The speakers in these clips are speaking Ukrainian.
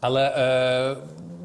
Але е,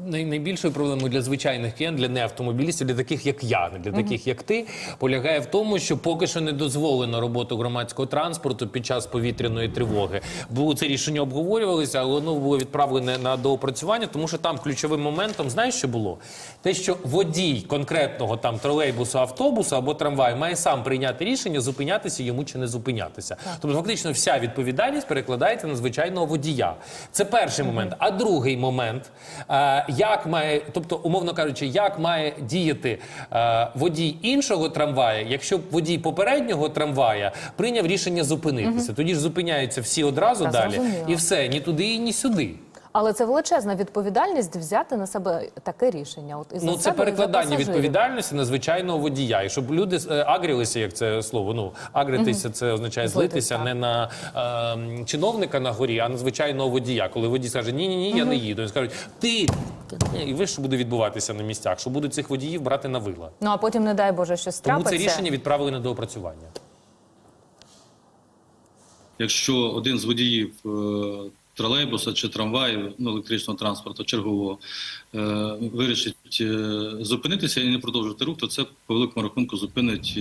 найбільшою проблемою для звичайних киян, для неавтомобілістів, для таких як я, не для таких як ти, полягає в тому, що поки що не дозволено роботу громадського транспорту під час повітряної тривоги. Було це рішення обговорювалося, але воно було відправлене на доопрацювання, тому що там ключовим моментом, знаєш, що було? Те, що водій конкретного там тролейбусу, автобусу або трамваю має сам прийняти рішення, зупинятися йому чи не зупинятися. Тобто, фактично, вся відповідальність перекладається на звичайного водія. Це перший момент. А другий момент, е, як має, тобто, умовно кажучи, як має діяти е, водій іншого трамвая, якщо водій попереднього трамвая прийняв рішення зупинитися. Тоді ж зупиняються всі одразу Та, далі, зрозуміло. і все, ні туди, ні сюди. Але це величезна відповідальність взяти на себе таке рішення. От і Ну, це перекладання відповідальності на звичайного водія. І щоб люди е, агрілися, як це слово. Ну, агритися це означає злитися не на е, чиновника на горі, а на звичайного водія. Коли водій скаже, ні, ні, ні, я не їду. Він скажуть, ти і ви що буде відбуватися на місцях? Що будуть цих водіїв брати на вила? Ну а потім, не дай Боже, щось Тому це рішення відправили на доопрацювання. Якщо один з водіїв е, тролейбуса чи трамваю, ну, електричного транспорту чергового е, вирішить е, зупинитися і не продовжити рух, то це по великому рахунку зупинить.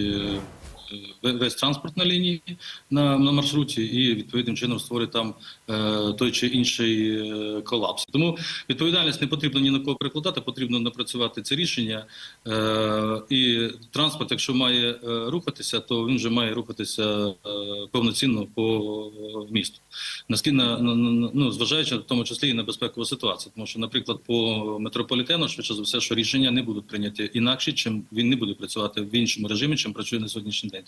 Е, Весь транспорт на лінії на, на маршруті і відповідним чином створить там е, той чи інший е, колапс. Тому відповідальність не потрібно ні на кого перекладати, потрібно напрацювати це рішення. Е, і транспорт, якщо має е, рухатися, то він вже має рухатися е, повноцінно по місту. Наскільки на, на, на ну зважаючи в тому числі і на безпекову ситуацію, тому що, наприклад, по метрополітену швидше за все, що рішення не будуть прийняті інакше, чим він не буде працювати в іншому режимі, чим працює на сьогоднішній день.